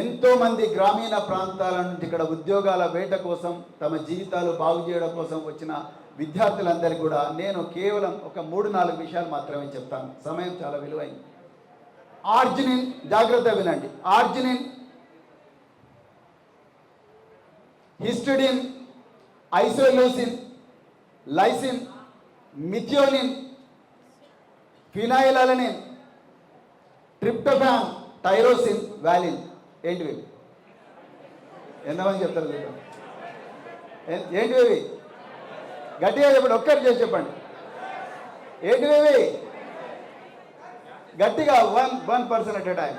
ఎంతోమంది గ్రామీణ ప్రాంతాల నుంచి ఇక్కడ ఉద్యోగాల వేట కోసం తమ జీవితాలు బాగు చేయడం కోసం వచ్చిన విద్యార్థులందరికీ కూడా నేను కేవలం ఒక మూడు నాలుగు విషయాలు మాత్రమే చెప్తాను. సమయం చాలా విలువైంది. ఆర్జినిన్ జాగ్రత్త వినండి. Arginine histidine isoleucine lysine methionine phenylalanine tryptophan tyrosine valine. ఏంటివి ఎంతమంది చెప్తారు చూద్దాం ఏంటివి గట్టిగా చెప్పండి ఒక్కరు చేసి చెప్పండి. ఏంటివి గట్టిగా one one person at time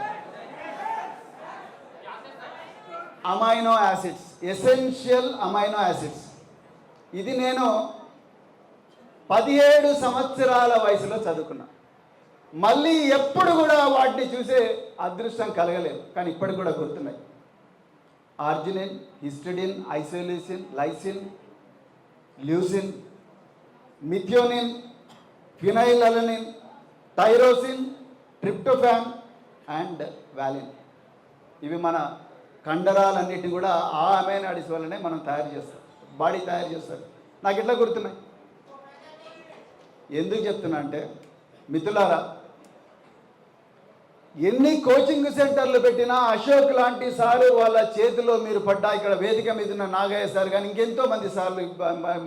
amino acids essential amino acids ఇది నేను పదిహేడు సంవత్సరాల వయసులో చదువుకున్నా. మళ్ళీ ఎప్పుడు కూడా వాటిని చూసే అదృష్టం కలగలేదు. కానీ ఇప్పటికి కూడా గుర్తున్నాయి. Arginine histidine isoleucine lysine leucine methionine phenylalanine tyrosine tryptophan and valine. ఇవి మన కండరాలన్నిటిని కూడా ఆ అమైనో యాసిడ్స్ వల్లనే మనం తయారు చేస్తాం. బాడీ తయారు చేస్తారు. నాకు ఇట్లా గుర్తున్నాయి? ఎందుకు చెప్తున్నా అంటే మిథులారా ఎన్ని కోచింగ్ సెంటర్లు పెట్టినా అశోక్ లాంటి సారు వాళ్ళ చేతిలో మీరు పడ్డా ఇక్కడ వేదిక మీద ఉన్న నాగయ్య సార్ కానీ ఇంకెంతో మంది సార్లు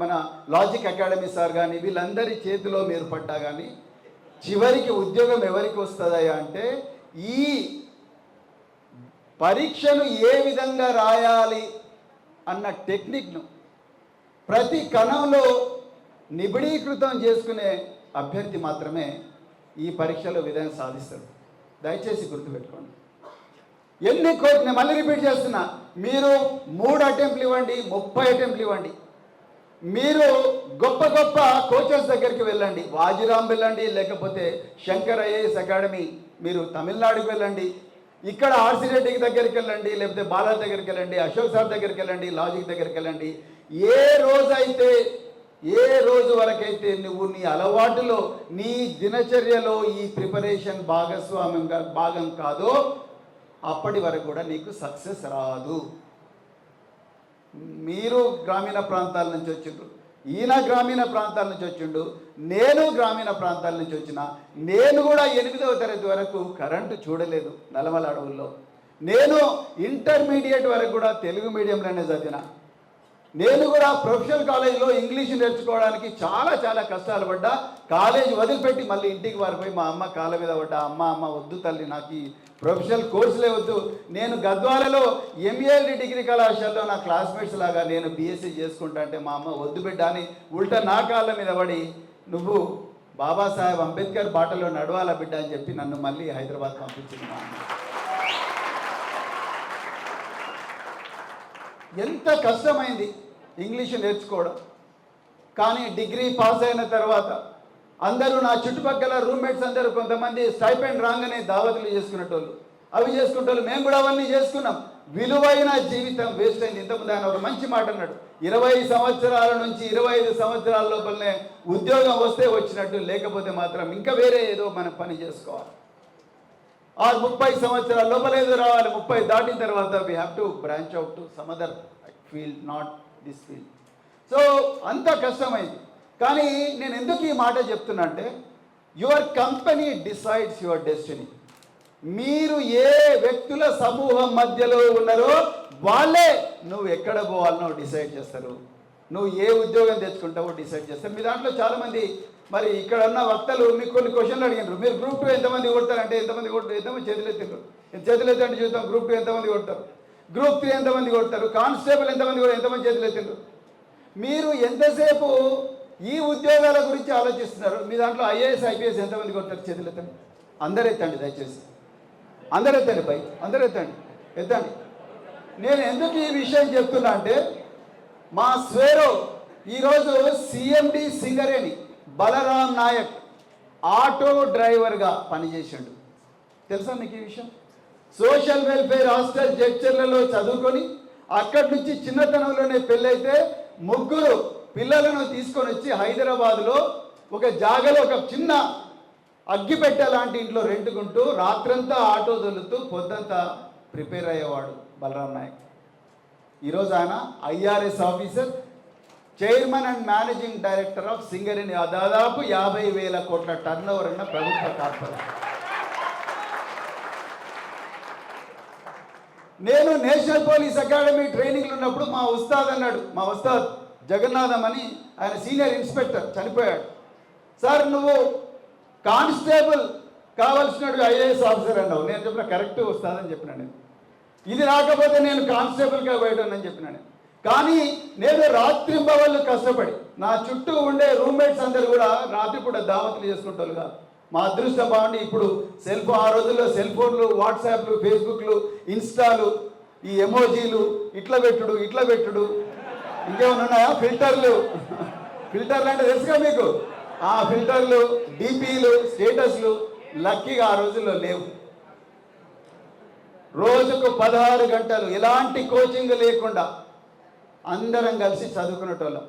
మన లాజిక్ అకాడమీ సార్ కానీ వీళ్ళందరి చేతిలో మీరు పడ్డా కానీ చివరికి ఉద్యోగం ఎవరికి వస్తుందయ్యా అంటే ఈ పరీక్షను ఏ విధంగా రాయాలి అన్న టెక్నిక్ను ప్రతి కణంలో నిబిడీకృతం చేసుకునే అభ్యర్థి మాత్రమే ఈ పరీక్షలో విధంగా సాధిస్తాడు. దయచేసి గుర్తుపెట్టుకోండి. ఎన్ని కోట్లు నేను మళ్ళీ రిపీట్ చేస్తున్నా మీరు మూడు అటెంప్ట్లు ఇవ్వండి ముప్పై అటెంప్ట్లు ఇవ్వండి. మీరు గొప్ప గొప్ప కోచెస్ దగ్గరికి వెళ్ళండి. వాజిరామ్ వెళ్ళండి లేకపోతే శంకర్ ఐఏఎస్ అకాడమీ మీరు తమిళనాడుకి వెళ్ళండి. ఇక్కడ ఆర్సీ రెడ్డికి దగ్గరికి వెళ్ళండి లేకపోతే బాలా దగ్గరికి వెళ్ళండి అశోక్ సార్ దగ్గరికి వెళ్ళండి లాజిక్ దగ్గరికి వెళ్ళండి. ఏ రోజైతే ఏ రోజు వరకైతే నువ్వు నీ అలవాటులో నీ దినచర్యలో ఈ ప్రిపరేషన్ భాగస్వామ్యంగా భాగం కాదో అప్పటి వరకు కూడా నీకు సక్సెస్ రాదు. మీరు గ్రామీణ ప్రాంతాల నుంచి వచ్చిండ్రు. ఈయన గ్రామీణ ప్రాంతాల నుంచి వచ్చిండు. నేను గ్రామీణ ప్రాంతాల నుంచి వచ్చిన నేను కూడా ఎనిమిదవ తరగతి వరకు కరెంటు చూడలేదు నలమల అడవుల్లో. నేను ఇంటర్మీడియట్ వరకు కూడా తెలుగు మీడియంలోనే చదివినా. నేను కూడా ప్రొఫెషనల్ కాలేజీలో ఇంగ్లీష్ నేర్చుకోవడానికి చాలా చాలా కష్టాలు పడ్డా. కాలేజ్ వదిలిపెట్టి మళ్ళీ ఇంటికి వారిపోయి మా అమ్మ కాళ్ళ మీద పడ్డా. అమ్మ అమ్మ వద్దు తల్లి నాకు ఈ ప్రొఫెషనల్ కోర్సులే వద్దు. నేను గద్వాలలో ఎంఏఎల్డి డిగ్రీ కళాశాలలో నా క్లాస్మేట్స్ లాగా నేను బీఎస్సీ చేసుకుంటా అంటే మా అమ్మ వద్దు బిడ్డ అని ఉల్టా నా కాళ్ళ మీద పడి నువ్వు బాబాసాహెబ్ అంబేద్కర్ బాటలో నడవాలా బిడ్డ అని చెప్పి నన్ను మళ్ళీ హైదరాబాద్ పంపించింది మా అమ్మ. ఎంత కష్టమైంది ఇంగ్లీష్ నేర్చుకోవడం. కానీ డిగ్రీ పాస్ అయిన తర్వాత అందరూ నా చుట్టుపక్కల రూమ్మేట్స్ అందరూ కొంతమంది స్టైపెండ్ రాగానే దావతులు చేసుకునేటోళ్ళు. అవి చేసుకునేటోళ్ళు. మేము కూడా అవన్నీ చేసుకున్నాం. విలువైన జీవితం వేస్ట్ అయింది. ఇంతకుముందు ఆయన ఒక మంచి మాట అన్నాడు. ఇరవై సంవత్సరాల నుంచి ఇరవై ఐదు సంవత్సరాల లోపలనే ఉద్యోగం వస్తే వచ్చినట్టు లేకపోతే మాత్రం ఇంకా వేరే ఏదో మనం పని చేసుకోవాలి. ఆ ముప్పై సంవత్సరాల లోపల ఏదో రావాలి ముప్పై దాటిన తర్వాత we have to branch out to some other field not this field so అంత కష్టమైంది. కానీ నేను ఎందుకు ఈ మాట చెప్తున్నా అంటే your company decides your destiny మీరు ఏ వ్యక్తుల సమూహం మధ్యలో ఉన్నారో వాళ్ళే నువ్వు ఎక్కడ పోవాలనో డిసైడ్ చేస్తారు. నువ్వు ఏ ఉద్యోగం తెచ్చుకుంటావో డిసైడ్ చేస్తారు. మీ దాంట్లో చాలామంది మరి ఇక్కడ ఉన్న వక్తలు మీకు కొన్ని క్వశ్చన్లు అడిగినారు. మీరు గ్రూప్ టూ ఎంతమంది కొడతారంటే ఎంతమంది కొడతారు ఎంతమంది చేతులు ఎత్తారు చేతులు చూద్దాం గ్రూప్ టూ ఎంతమంది కొడతారు? గ్రూప్ త్రీ ఎంతమంది కొడతారు? కానిస్టేబుల్ ఎంతమంది కూడా ఎంతమంది చేతులు ఎత్తారు మీరు ఎంతసేపు ఈ ఉద్యోగాల గురించి ఆలోచిస్తున్నారు? మీ దాంట్లో ఐఏఎస్ ఐపీఎస్ ఎంతమంది కొడతారు చేతులు ఎత్తండి అందరు ఎత్తండి దయచేసి. అందరు ఎత్తండి పై అందరు ఎత్తండి. ఎత్తండి. నేను ఎందుకు ఈ విషయం చెప్తున్నా అంటే మా స్వేరో ఈరోజు సిఎండి సింగరేణి బలరాం నాయక్ ఆటో డ్రైవర్గా పనిచేసాడు. తెలుసా మీకు ఈ విషయం? సోషల్ వెల్ఫేర్ హాస్టల్ జడ్చర్లలో చదువుకొని అక్కడి నుంచి చిన్నతనంలోనే పెళ్ళైతే ముగ్గురు పిల్లలను తీసుకొని వచ్చి హైదరాబాద్లో ఒక జాగలో ఒక చిన్న అగ్గిపెట్టె లాంటి ఇంట్లో రెంటుకుంటూ రాత్రంతా ఆటో దొల్లుతూ పొద్దంతా ప్రిపేర్ అయ్యేవాడు బలరాం నాయక్. ఈరోజు ఆయన IRS officer chairman and managing director of Singareni దాదాపు యాభై వేల కోట్ల టర్న్ ఓవర్ ఉన్న ప్రభుత్వ కార్పొరేషన్. నేను నేషనల్ పోలీస్ అకాడమీ ట్రైనింగ్లు ఉన్నప్పుడు మా ఉస్తాద్ అన్నాడు మా ఉస్తాద్ జగన్నాథం అని ఆయన సీనియర్ ఇన్స్పెక్టర్ చనిపోయాడు. సార్ నువ్వు కానిస్టేబుల్ కావాల్సినట్టు ఐఏఎస్ ఆఫీసర్ అన్నావు. నేను చెప్పిన కరెక్ట్ వస్తుందని చెప్పిన నేను. ఇది రాకపోతే నేను కానిస్టేబుల్గా పోయటం చెప్పిన నేను. కానీ నేను రాత్రింబవళ్ళు కష్టపడి నా చుట్టూ ఉండే రూమ్మేట్స్ అందరు కూడా రాత్రిపూట దావతులు చేసుకుంటారుగా మా అదృష్టం బాగుండి ఇప్పుడు సెల్ ఫోన్ ఆ రోజుల్లో సెల్ ఫోన్లు వాట్సాప్లు ఫేస్బుక్లు ఇన్స్టాలు ఈ ఎమోజీలు ఇట్లా పెట్టుడు ఇట్లా పెట్టుడు. ఇంకేమైనా ఉన్నాయా? ఫిల్టర్లు. ఫిల్టర్లు అంటే తెలుసుగా మీకు? ఆ ఫిల్టర్లు డిపిలు స్టేటస్లు లక్కీగా ఆ రోజుల్లో లేవు. రోజుకు పదహారు గంటలు. ఎలాంటి కోచింగ్ లేకుండా అందరం కలిసి చదువుకునేటోళ్ళం.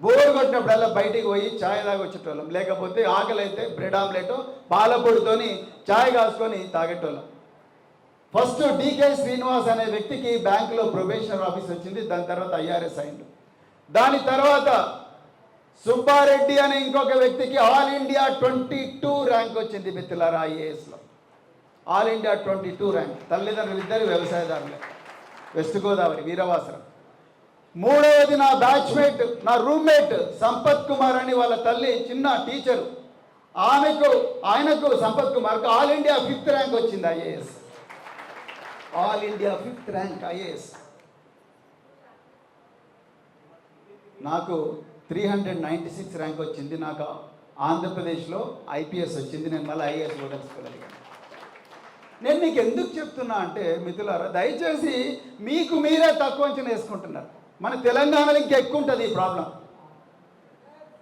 బోర్ కొట్టినప్పుడల్లా బయటికి పోయి ఛాయ్ తాగొచ్చేటోళ్ళం. లేకపోతే ఆకలి అయితే బ్రెడ్ ఆమ్లెట్ పాలపొడితోని ఛాయ్ కాసుకొని తాగేటోళ్ళం. ఫస్ట్ డీకే శ్రీనివాస్ అనే వ్యక్తికి బ్యాంకులో ప్రొబేషనర్ ఆఫీస్ వచ్చింది. దాని తర్వాత ఐఆర్ఎస్ అయిండు. దాని తర్వాత సుబ్బారెడ్డి అనే ఇంకొక వ్యక్తికి all India twenty two rank వచ్చింది మిత్రులారా ఐఏఎస్లో. All India twenty two rank. తల్లిదండ్రులు ఇద్దరు వ్యవసాయదారులే. వెస్ట్ గోదావరి వీరవాసరం. మూడవది నా బ్యాచ్మేట్ నా రూమ్మేట్ సంపత్ కుమార్ అని వాళ్ళ తల్లి చిన్న టీచరు ఆమెకు ఆయనకు సంపత్ కుమార్కు ఆల్ ఇండియా ఫిఫ్త్ ర్యాంక్ వచ్చింది IAS all India fifth rank IAS నాకు three hundred ninety six rank వచ్చింది నాకు ఆంధ్రప్రదేశ్లో ఐపీఎస్ వచ్చింది నేను మళ్ళీ ఐఏఎస్ కూడా తెలుసుకోగలిగాను. నేను మీకు ఎందుకు చెప్తున్నా అంటే మిత్రులారా దయచేసి మీకు మీరే తక్కువ అంచనా వేసుకుంటున్నారు. మన తెలంగాణలో ఇంకా ఎక్కువ ఉంటుంది ఈ ప్రాబ్లం.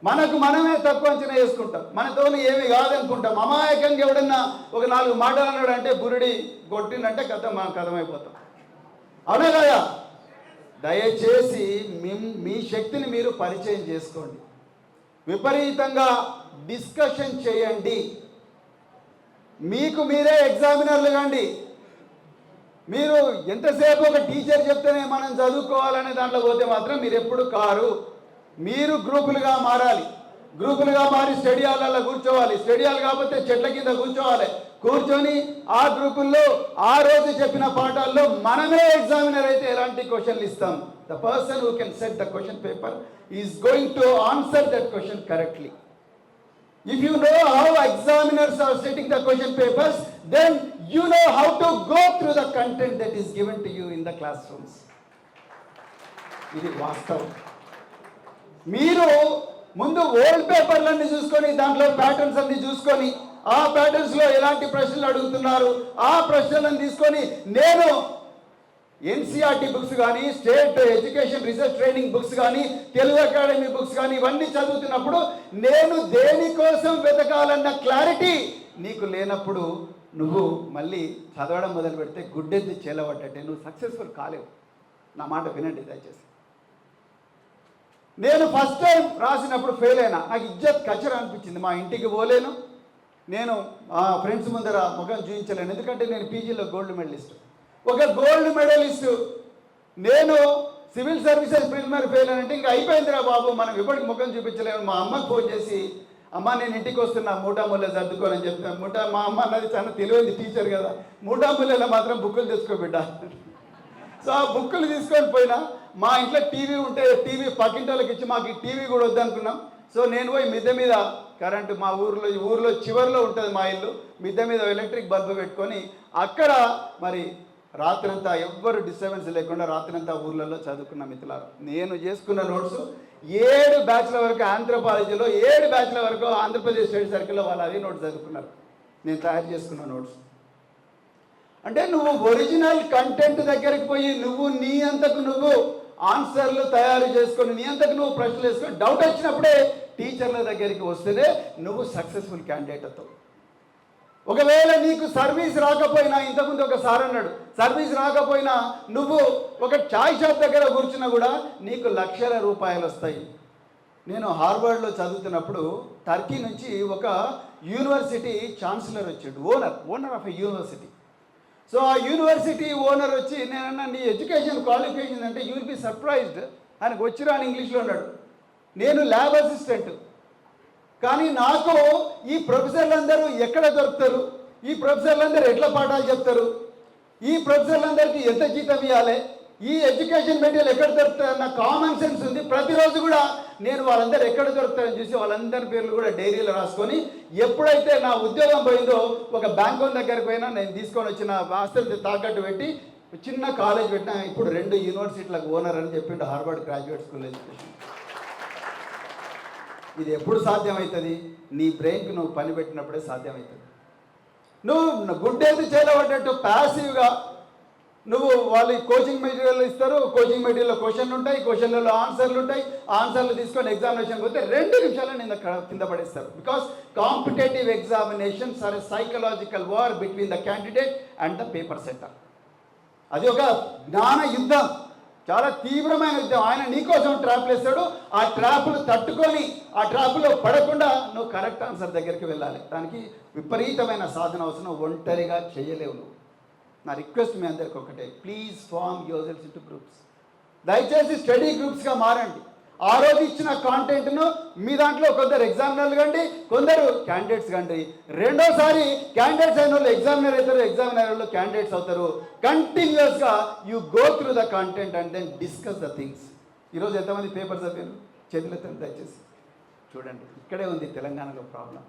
మనకు మనమే తక్కువ అంచనా వేసుకుంటాం. మనతో ఏమి కాదనుకుంటాం. అమాయకంగా ఎవడన్నా ఒక నాలుగు మాటలు అన్నాడు అంటే బురుడి కొట్టిందంటే కథ మనం కథమైపోతాం. అవునా కదా? దయచేసి మీ మీ శక్తిని మీరు పరిచయం చేసుకోండి. విపరీతంగా డిస్కషన్ చేయండి. మీకు మీరే ఎగ్జామినర్లు కండి. మీరు ఎంతసేపు ఒక టీచర్ చెప్తేనే మనం చదువుకోవాలనే దాంట్లో పోతే మాత్రం మీరు ఎప్పుడు కారు. మీరు గ్రూపులుగా మారాలి. గ్రూపులుగా మారి స్టడీ హాల్లో కూర్చోవాలి. స్టడీ హాల్ కాకపోతే చెట్ల కింద కూర్చోవాలి. కూర్చొని ఆ గ్రూపుల్లో ఆ రోజు చెప్పిన పాఠాల్లో మనమే ఎగ్జామినర్ అయితే ఎలాంటి క్వశ్చన్లు ఇస్తాం? The person who can set the question paper is going to answer that question correctly if you know how examiners are setting the question papers then you know how to go through the content that is given to you in the classrooms. ఇది వాస్తవం మీరు ముందు old పేపర్లన్నీ చూసుకొని దాంట్లో patterns అన్ని చూసుకొని ఆ ప్యాటర్న్స్లో ఎలాంటి ప్రశ్నలు అడుగుతున్నారు ఆ ప్రశ్నలను తీసుకొని నేను ఎన్సీఆర్టీ బుక్స్ కానీ state education research training books కానీ తెలుగు అకాడమీ బుక్స్ కానీ ఇవన్నీ చదువుతున్నప్పుడు నేను దేనికోసం వెతకాలన్న క్లారిటీ నీకు లేనప్పుడు నువ్వు మళ్ళీ చదవడం మొదలు పెడితే గుడ్డెద్ది చేలబడ్డట్టే నువ్వు సక్సెస్ఫుల్ కాలేవు. నా మాట వినండి దయచేసి. నేను ఫస్ట్ టైం రాసినప్పుడు ఫెయిల్ అయినా నాకు ఇజ్జత్ కచర అనిపించింది. మా ఇంటికి పోలేను. నేను మా ఫ్రెండ్స్ ముందర ముఖం చూపించలేను ఎందుకంటే నేను పీజీలో గోల్డ్ మెడలిస్ట్ ఒక గోల్డ్ మెడలిస్ట్ నేను సివిల్ సర్వీసెస్ ప్రిలిమినరీ ఫెయిల్ అంటే ఇంకా అయిపోయిందిరా బాబు మనం ఇప్పటికి ముఖం చూపించలేము. మా అమ్మకి ఫోన్ చేసి అమ్మ నేను ఇంటికి వస్తున్నా మూటా ముళ్ళ సర్దుకోనని చెప్తాను మూటా మా అమ్మ అన్నది చాలా తెలివైంది టీచర్ కదా. మూటా ముళ్ళలో మాత్రం బుక్కులు తెచ్చుకోబిడ్డ సో ఆ బుక్కులు తీసుకొని పోయినా మా ఇంట్లో టీవీ ఉంటే టీవీ పక్కింటి వాళ్ళకి ఇచ్చి మాకు టీవీ కూడా వద్దనుకున్నాం. సో నేను పోయి మిద్దె మీద కరెంటు మా ఊర్లో ఊర్లో చివరిలో ఉంటుంది మా ఇల్లు. మిద్దె మీద ఎలక్ట్రిక్ బల్బు పెట్టుకొని అక్కడ మరి రాత్రంతా ఎవ్వరు డిస్టర్బెన్స్ లేకుండా రాత్రంతా ఊర్లలో చదువుకున్న మిత్రులారు. నేను చేసుకున్న నోట్స్ ఏడు బ్యాచ్ల వరకు ఆంథ్రోపాలజీలో ఏడు బ్యాచ్ల వరకు ఆంధ్రప్రదేశ్ స్టేట్ సర్కిల్లో వాళ్ళు అవి నోట్స్ చదువుకున్నారు. నేను తయారు చేసుకున్న నోట్స్. అంటే నువ్వు ఒరిజినల్ కంటెంట్ దగ్గరికి పోయి నువ్వు నీ అంతకు నువ్వు ఆన్సర్లు తయారు చేసుకొని నీ అంతకు నువ్వు ప్రశ్నలు వేసుకొని డౌట్ వచ్చినప్పుడే టీచర్ల దగ్గరికి వస్తేనే నువ్వు సక్సెస్ఫుల్ క్యాండిడేట్ అవుతావు. ఒకవేళ నీకు సర్వీస్ రాకపోయినా ఇంతకుముందు ఒక సార్ అన్నాడు సర్వీస్ రాకపోయినా నువ్వు ఒక చాయ్ షాప్ దగ్గర కూర్చున్నా కూడా నీకు లక్షల రూపాయలు వస్తాయి. నేను హార్వర్డ్లో చదువుతున్నప్పుడు టర్కీ నుంచి ఒక యూనివర్సిటీ ఛాన్సలర్ వచ్చాడు owner owner of a university. So ఆ యూనివర్సిటీ ఓనర్ వచ్చి నేనన్నా నీ ఎడ్యుకేషన్ క్వాలిఫికేషన్ అంటే యూల్ బి సర్ప్రైజ్డ్ ఆయనకు వచ్చిరా అని ఇంగ్లీష్లో అన్నాడు. నేను ల్యాబ్ అసిస్టెంట్ కానీ నాకు ఈ ప్రొఫెసర్లందరూ ఎక్కడ దొరుకుతారు? ఈ ప్రొఫెసర్లందరూ ఎట్లా పాఠాలు చెప్తారు? ఈ ప్రొఫెసర్లందరికీ ఎంత జీతం ఇవ్వాలి? ఈ ఎడ్యుకేషన్ మెటీరియల్ ఎక్కడ దొరుకుతారన్న కామన్ సెన్స్ ఉంది. ప్రతిరోజు కూడా నేను వాళ్ళందరూ ఎక్కడ దొరుకుతారని చూసి వాళ్ళందరి పేర్లు కూడా డైరీలో రాసుకొని ఎప్పుడైతే నా ఉద్యోగం పోయిందో ఒక బ్యాంకు దగ్గరికి పోయినా నేను తీసుకొని వచ్చిన ఆస్తులు తాకట్టు పెట్టి చిన్న కాలేజ్ పెట్టిన ఇప్పుడు రెండు యూనివర్సిటీలకు ఓనర్ అని చెప్పిండు హార్వర్డ్ గ్రాడ్యుయేట్ స్కూల్ ఎడ్యుకేషన్. ఇది ఎప్పుడు సాధ్యమవుతుంది నీ బ్రెయిన్కి నువ్వు పని పెట్టినప్పుడే సాధ్యమవుతుంది నువ్వు గుడ్డేది చేయలేబడ్డట్టు ప్యాసివ్గా నువ్వు వాళ్ళు కోచింగ్ మెటీరియల్ ఇస్తారు. కోచింగ్ మెటీరియల్లో క్వశ్చన్లు ఉంటాయి. క్వశ్చన్లలో ఆన్సర్లు ఉంటాయి. ఆన్సర్లు తీసుకొని ఎగ్జామినేషన్ పోతే రెండు నిమిషాలు నేను కింద పడేస్తారు. Because competitive examinations are psychological war between the candidate and the paper setter అది ఒక జ్ఞాన యుద్ధం. చాలా తీవ్రమైన యుద్ధం. ఆయన నీకోసం ట్రాప్లు వేస్తాడు. ఆ ట్రాప్లు తట్టుకొని ఆ ట్రాప్లో పడకుండా నువ్వు కరెక్ట్ ఆన్సర్ దగ్గరికి వెళ్ళాలి. దానికి విపరీతమైన సాధన అవసరం. ఒంటరిగా చేయలేవు నువ్వు. నా రిక్వెస్ట్ మీ అందరికి ఒకటే. Please form yourselves into groups దయచేసి స్టడీ గ్రూప్స్గా మారండి. ఆ రోజు ఇచ్చిన కాంటెంట్ను మీ దాంట్లో కొందరు ఎగ్జామినర్లు కండి కొందరు క్యాండిడేట్స్ కండి. రెండోసారి క్యాండిడేట్స్ అయిన వాళ్ళు ఎగ్జామినర్ అవుతారు ఎగ్జామినర్ వాళ్ళు క్యాండిడేట్స్ అవుతారు. కంటిన్యూస్గా you go through the content and then discuss the things ఈరోజు ఎంతమంది పేపర్స్ చదివారు? చదివిన దయచేసి. చూడండి ఇక్కడే ఉంది తెలంగాణలో ప్రాబ్లం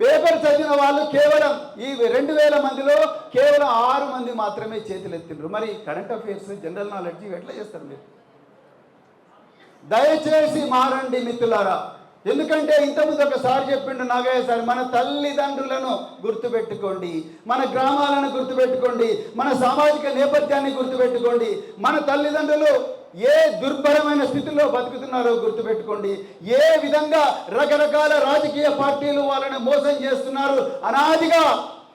పేపర్ చదివిన వాళ్ళు కేవలం ఈ రెండు వేల మందిలో కేవలం ఆరు మంది మాత్రమే చేతులు ఎత్తిండ్రు. మరి కరెంట్ అఫైర్స్ జనరల్ నాలెడ్జ్ ఎట్లా చేస్తారు మీరు? దయచేసి మారండి మిత్రులారా. ఎందుకంటే ఇంతకుముందు ఒకసారి చెప్పిండు నాగయ్య సార్ మన తల్లిదండ్రులను గుర్తుపెట్టుకోండి మన గ్రామాలను గుర్తుపెట్టుకోండి మన సామాజిక నేపథ్యాన్ని గుర్తుపెట్టుకోండి మన తల్లిదండ్రులు ఏ దుర్భరమైన స్థితిలో బతుకుతున్నారో గుర్తుపెట్టుకోండి. ఏ విధంగా రకరకాల రాజకీయ పార్టీలు వాళ్ళని మోసం చేస్తున్నారు అనాదిగా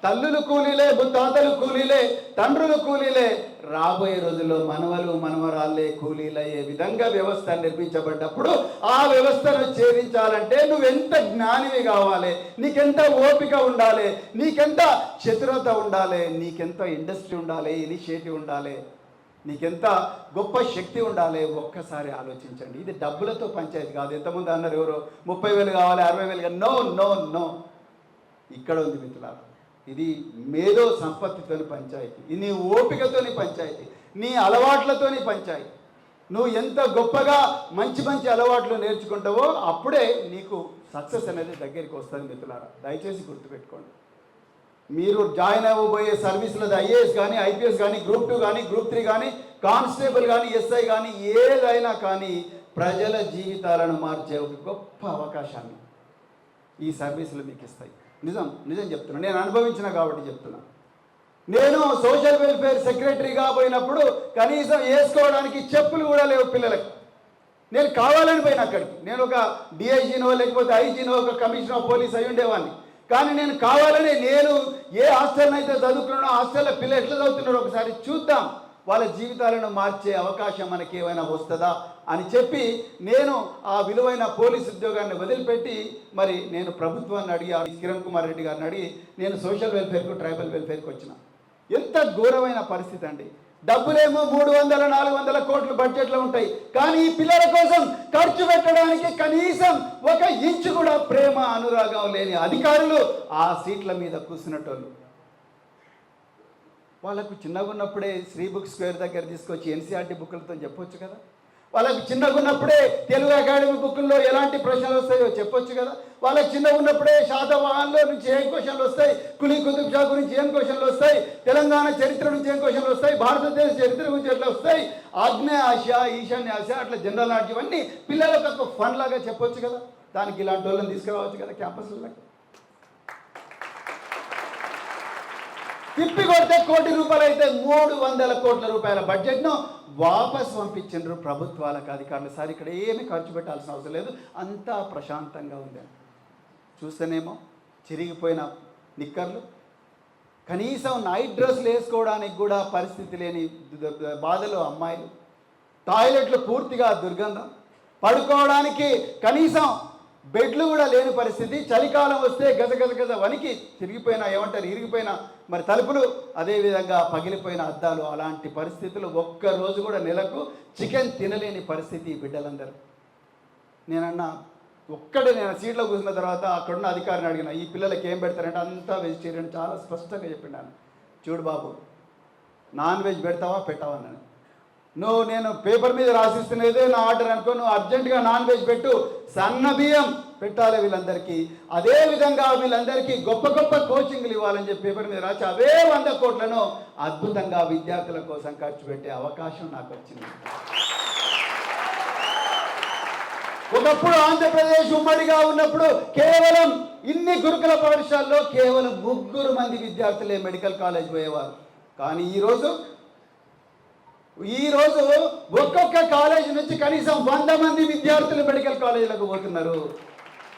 తల్లులు కూలీలే తాతలు కూలీలే తండ్రులు కూలీలే. రాబోయే రోజుల్లో మనవలు మనవరాళ్ళే కూలీలయ్యే విధంగా వ్యవస్థ నిర్మించబడ్డప్పుడు ఆ వ్యవస్థను ఛేదించాలంటే నువ్వెంత జ్ఞానివి కావాలి నీకెంత ఓపిక ఉండాలి నీకెంత చతురత ఉండాలి నీకెంత ఇండస్ట్రీ ఉండాలి ఇనిషియేటివ్ ఉండాలి నీకెంత గొప్ప శక్తి ఉండాలి ఒక్కసారి ఆలోచించండి. ఇది డబ్బులతో పంచాయతీ కాదు. ఎంతమంది అన్నారు ఎవరు? ముప్పై వేలు కావాలి అరవై వేలు నో నో నో. ఇక్కడ ఉంది మిత్రులారా ఇది మేధో సంపత్తితోని పంచాయతీ. ఇది నీ ఓపికతోని పంచాయతీ. నీ అలవాట్లతోని పంచాయతీ. నువ్వు ఎంత గొప్పగా మంచి మంచి అలవాట్లు నేర్చుకుంటావో అప్పుడే నీకు సక్సెస్ అనేది దగ్గరికి వస్తుంది మిత్రులారా. దయచేసి గుర్తుపెట్టుకోండి. మీరు జాయిన్ అవ్వబోయే సర్వీసులో ఐఏఎస్ కానీ ఐపీఎస్ కానీ గ్రూప్ టూ కానీ గ్రూప్ త్రీ కానీ కానిస్టేబుల్ కానీ ఎస్ఐ కానీ ఏదైనా కానీ ప్రజల జీవితాలను మార్చే ఒక గొప్ప అవకాశాన్ని ఈ సర్వీసులు మీకు ఇస్తాయి. నిజం నిజం చెప్తున్నా. నేను అనుభవించిన కాబట్టి చెప్తున్నా. నేను సోషల్ వెల్ఫేర్ సెక్రటరీగా పోయినప్పుడు కనీసం వేసుకోవడానికి చెప్పులు కూడా లేవు పిల్లలకి. నేను కావాలని పోయిన అక్కడికి. నేను ఒక డిఐజీనో లేకపోతే ఐజీనో ఒక కమిషనర్ పోలీస్ అయి ఉండేవాడిని. కానీ నేను కావాలని నేను ఏ హాస్టల్ని అయితే చదువుకున్నానో హాస్టల్లో పిల్లలు ఎట్లా చదువుతున్నారో ఒకసారి చూద్దాం. వాళ్ళ జీవితాలను మార్చే అవకాశం మనకి ఏమైనా వస్తుందా అని చెప్పి నేను ఆ విలువైన పోలీస్ ఉద్యోగాన్ని వదిలిపెట్టి మరి నేను ప్రభుత్వాన్ని అడిగి కిరణ్ కుమార్ రెడ్డి గారిని అడిగి నేను సోషల్ వెల్ఫేర్కు ట్రైబల్ వెల్ఫేర్కి వచ్చిన. ఎంత ఘోరమైన పరిస్థితి అండి. డబ్బులేమో మూడు వందల నాలుగు వందల కోట్లు బడ్జెట్లో ఉంటాయి. కానీ ఈ పిల్లల కోసం ఖర్చు పెట్టడానికి కనీసం ఒక ఇంచు కూడా ప్రేమ అనురాగం లేని అధికారులు ఆ సీట్ల మీద కూర్చున్నటోళ్ళు. వాళ్ళకు చిన్నగా ఉన్నప్పుడే శ్రీ బుక్ స్క్వేర్ దగ్గర తీసుకొచ్చి ఎన్సీఆర్టీ బుక్లతో చెప్పొచ్చు కదా. వాళ్ళకి చిన్నగా ఉన్నప్పుడే తెలుగు అకాడమీ బుక్ల్లో ఎలాంటి ప్రశ్నలు వస్తాయో చెప్పొచ్చు కదా. వాళ్ళకి చిన్నగా ఉన్నప్పుడే శాతవాహన్లో నుంచి ఏం క్వశ్చన్లు వస్తాయి? కులీ కుతుబ్ షా గురించి ఏం క్వశ్చన్లు వస్తాయి? తెలంగాణ చరిత్ర నుంచి ఏం క్వశ్చన్లు వస్తాయి? భారతదేశ చరిత్ర గురించి ఎట్లా వస్తాయి? ఆగ్నేయ ఆసియా ఈశాన్య ఆసియా అట్లా జనరల్ లాంటివన్నీ ఇవన్నీ పిల్లలకు ఒక ఫన్ లాగా చెప్పొచ్చు కదా. దానికి ఇలాంటి వాళ్ళని తీసుకురావచ్చు కదా క్యాంపస్లో తిప్పి కొడితే కోటి రూపాయలు అయితే మూడు వందల కోట్ల రూపాయల బడ్జెట్ను వాపస్ పంపించిండ్రు ప్రభుత్వాలకు అధికారులు సార్ ఇక్కడ ఏమీ ఖర్చు పెట్టాల్సిన అవసరం లేదు. అంతా ప్రశాంతంగా ఉంది. చూస్తేనేమో చిరిగిపోయిన నిక్కర్లు. కనీసం నైట్ డ్రెస్లు వేసుకోవడానికి కూడా పరిస్థితి లేని బాధలు అమ్మాయిలు. టాయిలెట్లు పూర్తిగా దుర్గంధం. పడుకోవడానికి కనీసం బెడ్లు కూడా లేని పరిస్థితి. చలికాలం వస్తే గజ గజ గజ వనికి తిరిగిపోయిన ఏమంటారు? ఇరిగిపోయినా మరి తలుపులు అదేవిధంగా పగిలిపోయిన అద్దాలు అలాంటి పరిస్థితులు ఒక్క రోజు కూడా నెలకు చికెన్ తినలేని పరిస్థితి ఈ బిడ్డలందరూ. నేనన్నా ఒక్కడే నేను సీట్లో కూర్చున్న తర్వాత అక్కడున్న అధికారిని అడిగిన ఈ పిల్లలకి ఏం పెడతారంటే అంతా వెజిటేరియన్ చాలా స్పష్టంగా చెప్పినాను చూడు బాబు నాన్ వెజ్ పెడతావా? పెట్టావా? నన్ను నువ్వు నేను పేపర్ మీద రాసిస్తున్నదే నా ఆర్డర్ అనుకో నువ్వు అర్జెంటుగా నాన్ వెజ్ పెట్టు. సన్న బియ్యం పెట్టాలి వీళ్ళందరికీ. అదే విధంగా వీళ్ళందరికీ గొప్ప గొప్ప కోచింగ్లు ఇవ్వాలని చెప్పి పేపర్ మీద రాసి అవే వంద కోట్లను అద్భుతంగా విద్యార్థుల కోసం ఖర్చు పెట్టే అవకాశం నాకు వచ్చింది. ఒకప్పుడు ఆంధ్రప్రదేశ్ ఉమ్మడిగా ఉన్నప్పుడు కేవలం ఇన్ని గురుకుల పాఠశాలలో కేవలం ముగ్గురు మంది విద్యార్థులే మెడికల్ కాలేజ్ పోయేవారు. కానీ ఈరోజు ఈరోజు ఒక్కొక్క కాలేజ్ నుంచి కనీసం వంద మంది విద్యార్థులు మెడికల్ కాలేజీలకు పోతున్నారు.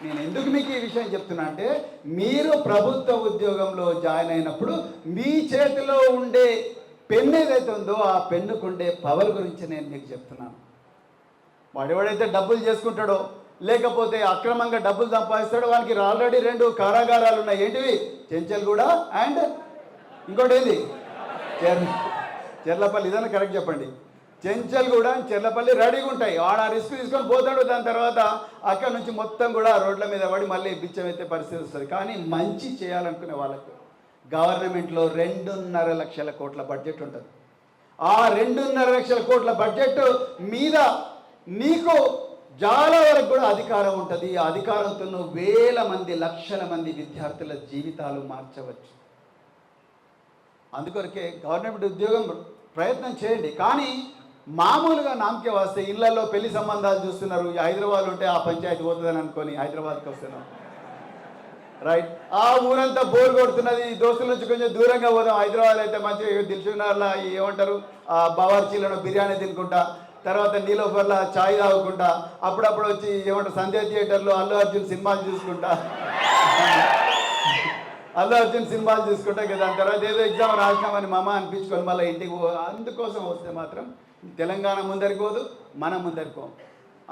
నేను ఎందుకు మీకు ఈ విషయం చెప్తున్నా అంటే మీరు ప్రభుత్వ ఉద్యోగంలో జాయిన్ అయినప్పుడు మీ చేతిలో ఉండే పెన్ను ఏదైతే ఉందో ఆ పెన్నుకుండే పవర్ గురించి నేను మీకు చెప్తున్నాను. వాడెవడైతే డబ్బులు చేసుకుంటాడో లేకపోతే అక్రమంగా డబ్బులు సంపాదిస్తాడో వానికి ఆల్రెడీ రెండు కారాగారాలు ఉన్నాయి. ఏంటివి? చెంచల్గూడ అండ్ ఇంకోటి ఏంది? చెర్లపల్లి ఇదన్నా కరెక్ట్ చెప్పండి. చెంచల్గూడ చెర్లపల్లి రెడీగా ఉంటాయి. వాడ ఆ రిస్క్ తీసుకొని పోతాడు దాని తర్వాత అక్కడ నుంచి మొత్తం కూడా రోడ్ల మీద పడి మళ్ళీ బిచ్చం అయితే పరిస్థితి వస్తుంది. కానీ మంచి చేయాలనుకునే వాళ్ళకు గవర్నమెంట్లో రెండున్నర లక్షల కోట్ల బడ్జెట్ ఉంటుంది. ఆ రెండున్నర లక్షల కోట్ల బడ్జెట్ మీద నీకు చాలా వరకు కూడా అధికారం ఉంటుంది. ఆ అధికారంతో నువ్వు వేల మంది లక్షల మంది విద్యార్థుల జీవితాలు మార్చవచ్చు. అందుకొరకే గవర్నమెంట్ ఉద్యోగం ప్రయత్నం చేయండి. కానీ మామూలుగా నామకే వస్తే ఇళ్ళలో పెళ్ళి సంబంధాలు చూస్తున్నారు. హైదరాబాద్ ఉంటే ఆ పంచాయతీ పోతుందని అనుకొని హైదరాబాద్కి వస్తున్నాం. రైట్ ఆ ఊరంతా బోర్ కొడుతున్నది. ఈ దోస్తుల నుంచి కొంచెం దూరంగా పోదాం. హైదరాబాద్ అయితే మంచిగా దిల్సుకున్నారులా ఏమంటారు? ఆ బవార్చీలను బిర్యానీ తినుకుంటా తర్వాత నీలోఫర్లా చాయ్ తాగుకుంటా అప్పుడప్పుడు వచ్చి ఏమంటారు? సంధ్య థియేటర్లో అల్లు అర్జున్ సినిమాలు చూసుకుంటా. అల్లు అర్జున్ సినిమాలు చూసుకుంటా కదా తర్వాత ఏదో ఎగ్జామ్ రాసినామని మమ అనిపించుకొని మళ్ళీ ఇంటికి అందుకోసం వస్తే మాత్రం తెలంగాణ ముందరికోదు మనం ముందరికో.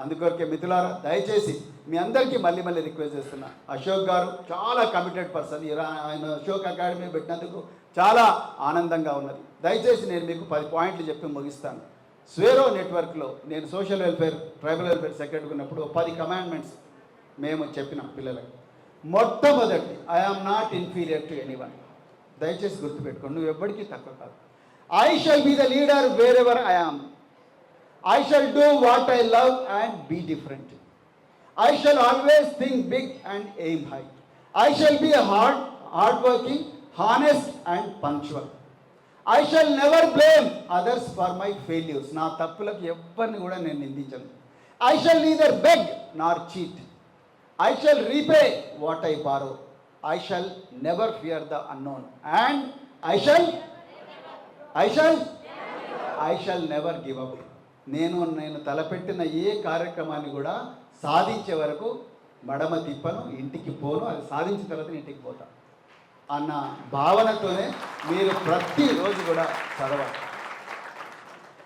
అందుకొరకే మిత్రులారా దయచేసి మీ అందరికీ మళ్ళీ మళ్ళీ రిక్వెస్ట్ చేస్తున్నా. అశోక్ గారు చాలా కమిటెడ్ పర్సన్ ఆయన అశోక్ అకాడమీ పెట్టినందుకు చాలా ఆనందంగా ఉన్నది. దయచేసి నేను మీకు పది పాయింట్లు చెప్పి ముగిస్తాను. స్వేరో నెట్వర్క్లో నేను social welfare tribal welfare secretary ఉన్నప్పుడు పది కమాండ్మెంట్స్ మేము చెప్పినాం పిల్లలకు. మొట్టమొదటి I am not inferior to anyone దయచేసి గుర్తుపెట్టుకోండి నువ్వు ఎవ్వడికి తక్కువ కాదు. I shall be the leader wherever I am I shall do what I love and be different I shall always think big and aim high I shall be hard hard working honest and punctual I shall never blame others for my failures నా తప్పులకు ఎవ్వరిని కూడా నేను నిందించను. I shall neither beg nor cheat I shall repay what I borrow I shall never fear the unknown and I shall I shall I shall never give up నేను నేను తలపెట్టిన ఏ కార్యక్రమాన్ని కూడా సాధించే వరకు మడమ తిప్పను ఇంటికి పోను అది సాధించిన తర్వాత ఇంటికి పోతాను అన్న భావనతోనే మీరు ప్రతిరోజు కూడా చదవాలి.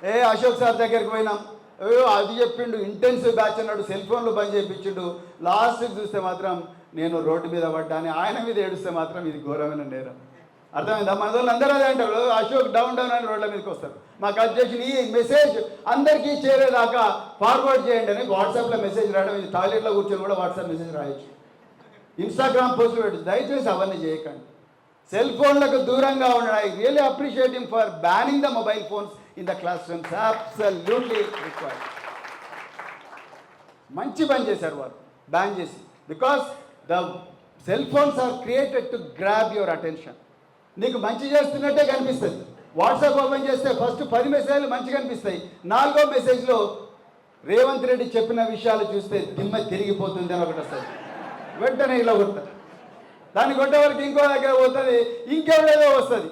ఏ అశోక్ సార్ దగ్గరికి పోయినాం. అది చెప్పిండు. ఇంటెన్సివ్ బ్యాచ్ అన్నాడు. సెల్ ఫోన్లు బంద్ చేయించిండు. లాస్ట్కి చూస్తే మాత్రం నేను రోడ్డు మీద పడ్డాను ఆయన మీద ఏడుస్తే మాత్రం ఇది ఘోరమైన నేరం. అర్థమైందా? మన వాళ్ళు అందరూ అదే అంటారు. అశోక్ డౌన్ డౌన్ అని రోడ్ల మీదకి వస్తారు. మాకు అధ్యక్షులు ఈ మెసేజ్ అందరికీ చేరేదాకా ఫార్వర్డ్ చేయండి అని వాట్సాప్లో మెసేజ్ రాయడం. ఇది టాయిలెట్లో కూర్చొని కూడా వాట్సాప్ మెసేజ్ రాయొచ్చు. ఇన్స్టాగ్రామ్ పోస్ట్ పెట్టచ్చు. దయచేసి అవన్నీ చేయకండి. సెల్ ఫోన్లకు దూరంగా ఉండడం I really appreciating for banning the mobile phones in the classrooms absolutely required మంచి పని చేశారు వారు. బ్యాన్ చేసి. Because the cell phones are created to grab your attention నీకు మంచి చేస్తున్నట్టే కనిపిస్తుంది. వాట్సాప్ ఓపెన్ చేస్తే ఫస్ట్ పది మెసేజ్లు మంచిగా కనిపిస్తాయి నాలుగో మెసేజ్లో రేవంత్ రెడ్డి చెప్పిన విషయాలు చూస్తే దిమ్మ తిరిగిపోతుంది అని ఒకటి వస్తుంది. వెంటనే ఇలా కొడతారు. దాన్ని కొట్టే వరకు ఇంకో దగ్గర పోతుంది ఇంకెవడేదో వస్తుంది.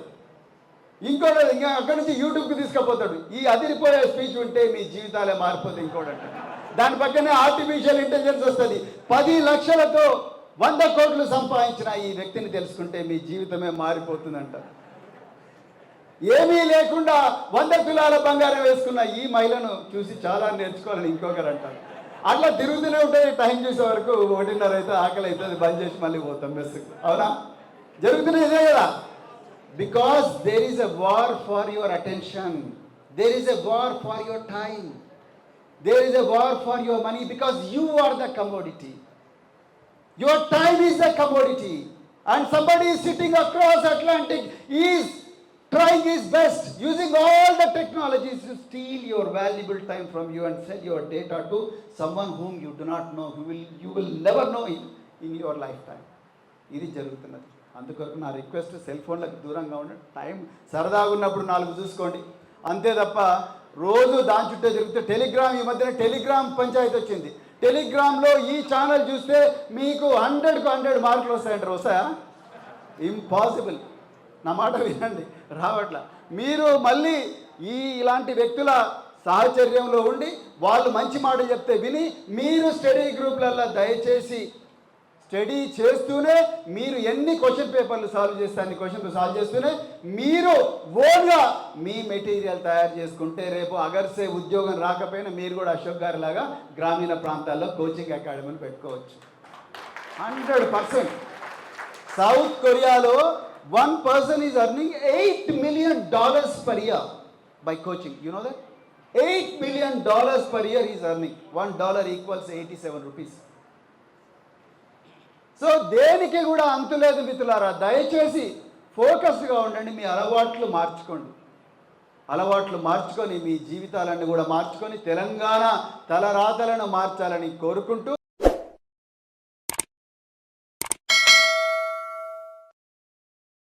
ఇంకోటి ఇంకా అక్కడి నుంచి యూట్యూబ్కి తీసుకుపోతాడు. ఈ అదిరిపోయే స్పీచ్ ఉంటే మీ జీవితాలే మారిపోతుంది ఇంకోటి దాని పక్కనే ఆర్టిఫిషియల్ ఇంటెలిజెన్స్ వస్తుంది. పది లక్షలతో వంద కోట్లు సంపాదించిన ఈ వ్యక్తిని తెలుసుకుంటే మీ జీవితమే మారిపోతుందంట. ఏమీ లేకుండా వంద తులాల బంగారం వేసుకున్న ఈ మహిళను చూసి చాలా నేర్చుకోవాలని ఇంకొకరు అంటారు. అట్లా తిరుగుతూనే ఉంటుంది టైం చూసే వరకు ఒకటిన్నర అయితే ఆకలి అవుతుంది బంద్ చేసి మళ్ళీ పోతాం మెస్సుకు అవునా? జరుగుతున్నది ఇదే కదా. Because there is a war for your attention there is a war for your time there is a war for your money because you are the commodity your time is the commodity and somebody is sitting across Atlantic is trying his best, using all the technologies to steal your valuable time from you and sell your data to someone whom you do not know, who will you will never know in, in your lifetime. ఇది జరుగుతున్నది అందుకొరకు నా request cell ఫోన్లకు దూరంగా ఉండండి time సరదాగా ఉన్నప్పుడు నాలుగు చూసుకోండి అంతే తప్ప రోజు దాని చుట్టే తిరిగితే టెలిగ్రామ్ ఈ మధ్యన టెలిగ్రామ్ పంచాయతీ వచ్చింది టెలిగ్రామ్లో ఈ ఛానల్ చూస్తే మీకు హండ్రెడ్కు హండ్రెడ్ మార్కులు వస్తాయంటారు వస్తాయా ఇంపాసిబుల్ నా మాట వినండి రావట్ల. మీరు మళ్ళీ ఈ ఇలాంటి వ్యక్తుల సాహచర్యంలో ఉండి వాళ్ళు మంచి మాట చెప్తే విని మీరు స్టడీ గ్రూప్లలో దయచేసి స్టడీ చేస్తూనే మీరు ఎన్ని క్వశ్చన్ పేపర్లు సాల్వ్ చేస్తే అన్ని క్వశ్చన్లు సాల్వ్ చేస్తూనే మీరు ఓన్గా మీ మెటీరియల్ తయారు చేసుకుంటే రేపు అగర్సే ఉద్యోగం రాకపోయినా మీరు కూడా అశోక్ గారి లాగా గ్రామీణ ప్రాంతాల్లో కోచింగ్ అకాడమీని పెట్టుకోవచ్చు. Hundred percent. సౌత్ కొరియాలో one person is earning eight million dollars per year by coaching you know that eight million dollars per year is earning one dollar equals eighty seven rupees so దేనికి కూడా అంతులేదు మిత్రులారా? దయచేసి ఫోకస్గా ఉండండి మీ అలవాట్లు మార్చుకోండి. అలవాట్లు మార్చుకొని మీ జీవితాలన్నీ కూడా మార్చుకొని తెలంగాణ తలరాతలను మార్చాలని కోరుకుంటూ